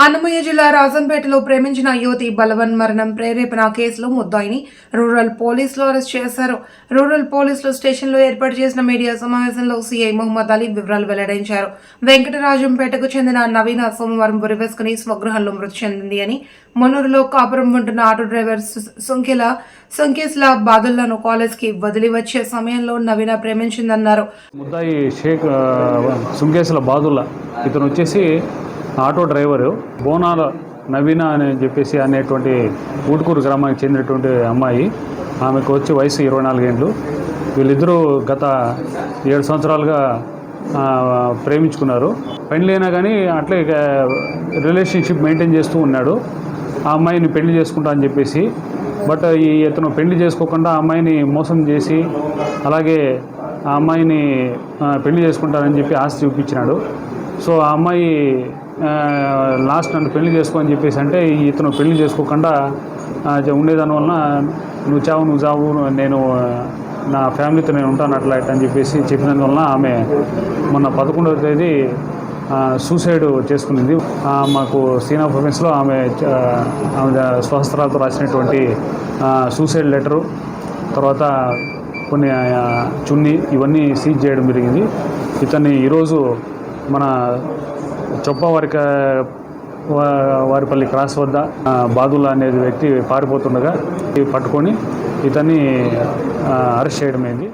అన్నమయ్య జిల్లా రాజంపేటలో ప్రేమించిన యువతి బలవన్ మరణం ప్రేరేపణ కేసులో ముద్దాయిని రూరల్ పోలీసులు అరెస్ట్ చేశారు. రూరల్ పోలీసులు స్టేషన్లో ఏర్పాటు చేసిన మీడియా సమావేశంలో సీఐ మొహమ్మద్ అలీ వివరాలు వెల్లడించారు. వెంకటరాజంపేటకు చెందిన నవీన సోమవారం బురివేసుకుని స్వగృహంలో మృతి చెందింది అని మనూరులో కాపురం ఉంటున్న ఆటో డ్రైవర్ సు- సుంకెల సుంకేస్ల బాదులను కాలేజ్కి వదిలి వచ్చే సమయంలో నవీన ప్రేమించిందన్నారు. ముద్దాయి షేక్ సుంకేసుల బాదుల్లా. ఇతను వచ్చేసి ఆటో డ్రైవరు బోనాల నవీన అని చెప్పేసి అనేటువంటి ఊటుకూరు గ్రామానికి చెందినటువంటి అమ్మాయి. ఆమెకు వచ్చి వయసు ఇరవై నాలుగేండ్లు వీళ్ళిద్దరూ గత ఏడు సంవత్సరాలుగా ప్రేమించుకున్నారు. ప్రేమించుకున్నారు పెళ్ళైనా కానీ అట్లే రిలేషన్షిప్ మెయింటైన్ చేస్తూ ఉన్నాడు. ఆ అమ్మాయిని పెళ్ళి చేసుకుంటా అని చెప్పేసి. బట్ ఈ ఇతను పెళ్ళి చేసుకోకుండా ఆ అమ్మాయిని మోసం చేసి అలాగే ఆ అమ్మాయిని పెళ్ళి చేసుకుంటానని చెప్పి ఆశ చూపించినాడు. సో ఆ అమ్మాయి లాస్ట్ నన్ను పెళ్ళి చేసుకో అని చెప్పేసి అంటే ఇతను పెళ్ళి చేసుకోకుండా ఉండేదాని వలన నువ్వు చావు నువ్వు చావు నేను నా ఫ్యామిలీతో నేను ఉంటాను అట్లా అని చెప్పేసి చెప్పినందువలన ఆమె మొన్న పదకొండవ తేదీ సూసైడ్ చేసుకునింది. ఆ, మాకు సీన్ ఆఫ్ ఆఫెన్స్లో ఆమె ఆమె స్వహస్త్రాలతో రాసినటువంటి సూసైడ్ లెటరు తర్వాత కొన్ని చున్నీ ఇవన్నీ సీజ్ చేయడం జరిగింది. ఇతన్ని ఈరోజు మన చొప్పవారిక వారిపల్లి క్రాస్ వద్ద ఆ, బాదుల్లా వ్యక్తి పారిపోతుండగా పట్టుకొని ఇతన్ని అరెస్ట్ చేయడమైంది.